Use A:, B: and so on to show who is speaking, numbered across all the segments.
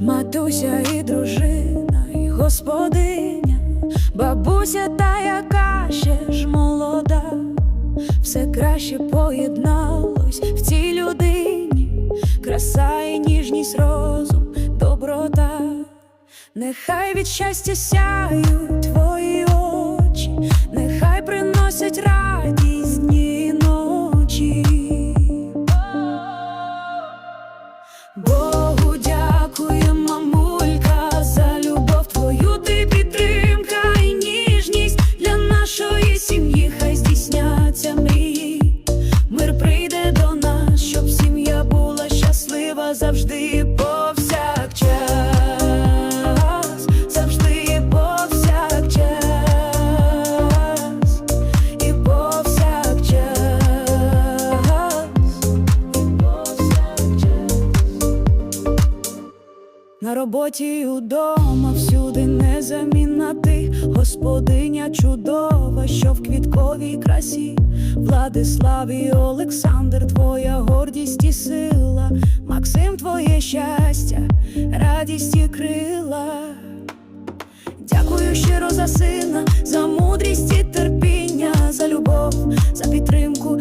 A: Матуся і дружина, і господиня, бабуся та яка ще ж молода, все краще поєдналось в цій людині, краса і ніжність, розум, доброта. Нехай від щастя сяють твої очі, нехай приносять радість дні і ночі. Богу На роботі удома всюди незамінна ти, господиня чудова, що в квітковій красі. Владислав і Олександр, твоя гордість і сила, Максим, твоє щастя, радість і крила. Дякую щиро за сина, за мудрість і терпіння, за любов, за підтримку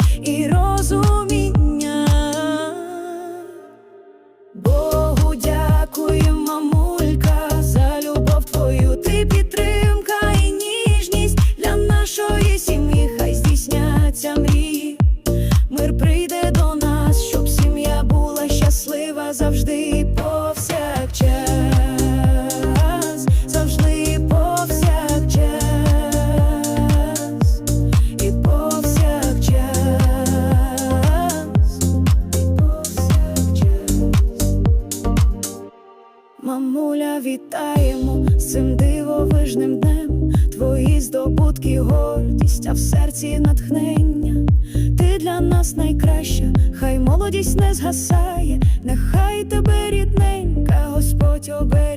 A: вітаємо цим дивовижним днем. Твої здобутки, гордість, а в серці натхнення. Ти для нас найкраща, хай молодість не згасає, нехай тебе рідненька, Господь оберігає.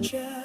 A: of.